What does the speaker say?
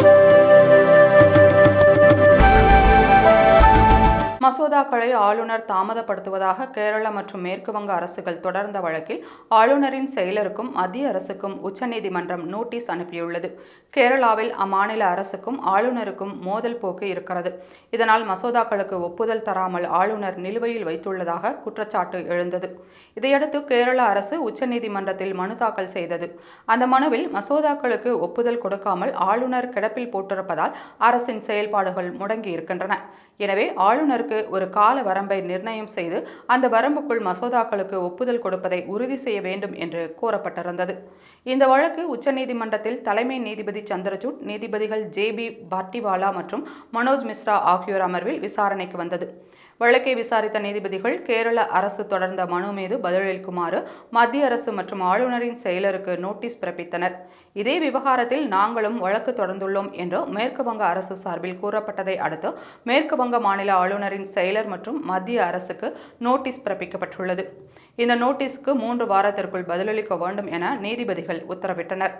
Thank you. மசோதாக்களை ஆளுநர் தாமதப்படுத்துவதாக கேரள மற்றும் மேற்குவங்க அரசுகள் தொடர்ந்த வழக்கில் ஆளுநரின் செயலருக்கும் மத்திய அரசுக்கும் உச்சநீதிமன்றம் நோட்டீஸ் அனுப்பியுள்ளது. கேரளாவில் அம்மாநில அரசுக்கும் ஆளுநருக்கும் மோதல் போக்கு இருக்கிறது. இதனால் மசோதாக்களுக்கு ஒப்புதல் தராமல் ஆளுநர் நிலுவையில் வைத்துள்ளதாக குற்றச்சாட்டு எழுந்தது. இதையடுத்து கேரள அரசு உச்சநீதிமன்றத்தில் மனு தாக்கல் செய்தது. அந்த மனுவில் மசோதாக்களுக்கு ஒப்புதல் கொடுக்காமல் ஆளுநர் கிடப்பில் போட்டிருப்பதால் அரசின் செயல்பாடுகள் முடங்கி இருக்கின்றன எனவே ஆளுநருக்கு ஒரு கால வரம்பை நிர்ணயம் செய்து அந்த வரம்புக்குள் மசோதாக்களுக்கு ஒப்புதல் கொடுப்பதை உறுதி செய்ய வேண்டும் என்று கோரப்பட்டிருந்தது இந்த வழக்கு உச்சநீதிமன்றத்தில் தலைமை நீதிபதி சந்திரசூட் நீதிபதிகள் ஜே பி பார்ட்டிவாலா மற்றும் மனோஜ் மிஸ்ரா ஆகியோர் அமர்வில் விசாரணைக்கு வந்தது. வழக்கை விசாரித்த நீதிபதிகள் கேரள அரசு தொடர்ந்த மனு மீது பதிலளிக்குமாறு மத்திய அரசு மற்றும் ஆளுநரின் செயலருக்கு நோட்டீஸ் பிறப்பித்தனர். இதே விவகாரத்தில் நாங்களும் வழக்கு தொடர்ந்துள்ளோம் என்று மேற்கு வங்க அரசு சார்பில் கூறப்பட்டதை அடுத்து மேற்கு வங்க மாநில ஆளுநரின் செயலர் மற்றும் மத்திய அரசுக்கு நோட்டீஸ் பிறப்பிக்கப்பட்டுள்ளது. இந்த நோட்டீஸுக்கு மூன்று வாரத்திற்குள் பதிலளிக்க வேண்டும் என நீதிபதிகள் உத்தரவிட்டனர்.